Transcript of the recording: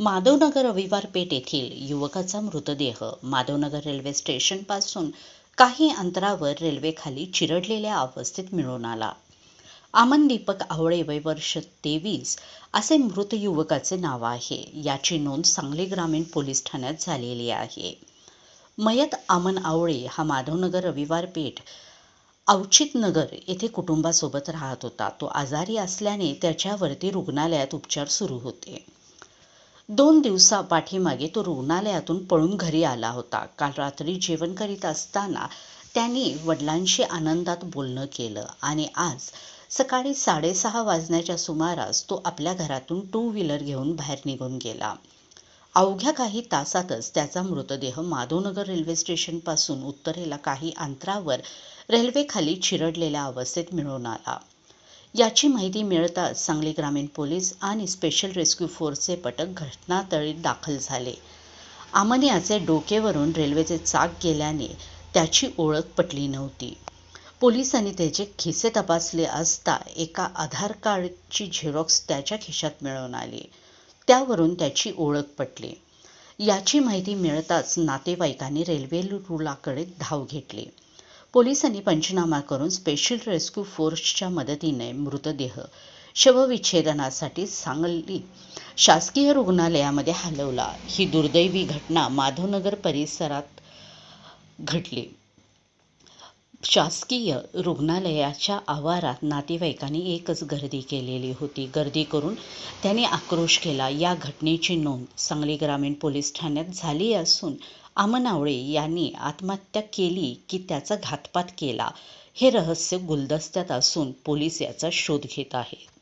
माधवनगर रविवार पेठ येथील युवकाचा मृतदेह. माधवनगर रेल्वे स्टेशनपासून काही अंतरावर रेल्वेखाली चिरडलेल्या अवस्थेत मिळून आला. आमन दीपक आवळे वय वर्ष तेवीस असे मृत युवकाचे नाव आहे. याची नोंद सांगली ग्रामीण पोलीस ठाण्यात झालेली आहे. मयत आमन आवळे हा माधवनगर रविवार पेठ अवचित नगर येथे कुटुंबासोबत राहत होता. तो आजारी असल्याने त्याच्यावरती रुग्णालयात उपचार सुरू होते. दोन दिवसा पाठीमागे तो रुग्णालयातून पळून घरी आला होता. काल रात्री जेवण करीत असताना त्यांनी वडिलांशी आनंदात बोलणं केलं आणि आज सकाळी साडेसहा वाजण्याच्या सुमारास तो आपल्या घरातून टू व्हीलर घेऊन बाहेर निघून गेला. अवघ्या काही तासातच त्याचा मृतदेह माधवनगर रेल्वे स्टेशनपासून उत्तरेला काही अंतरावर रेल्वेखाली चिरडलेल्या अवस्थेत मिळून आला. याची माहिती मिळताच सांगली ग्रामीण पोलीस आणि स्पेशल रेस्क्यू फोर्सचे पथक घटनास्थळी दाखल झाले. आमनियाचे डोकेवरून रेल्वेचे चाक गेल्याने त्याची ओळख पटली नव्हती. पोलिसांनी त्याचे खिसे तपासले असता एका आधार कार्डची झेरॉक्स त्याच्या खिशात मिळवून आली. त्यावरून त्याची ओळख पटली. याची माहिती मिळताच नातेवाईकांनी रेल्वे रुलाकडे धाव घेतली. पोलिसांनी पंचनामा करून स्पेशल रेस्क्यू फोर्सच्या मदतीने मृतदेह शवविच्छेदनासाठी सांगली शासकीय रुग्णालयामध्ये हलवला. ही दुर्दैवी घटना माधवनगर परिसरात घडली. शासकीय रुग्णालयाच्या आवारात नातेवाईकांनी एकच गर्दी केलेली होती. गर्दी करून त्यांनी आक्रोश केला. या घटनेची नोंद सांगली ग्रामीण पोलीस ठाण्यात झाली असून आमनावळे यांनी आत्महत्या केली की त्याचा घातपात केला हे रहस्य गुलदस्त्यात असून पोलीस याचा शोध घेत आहेत.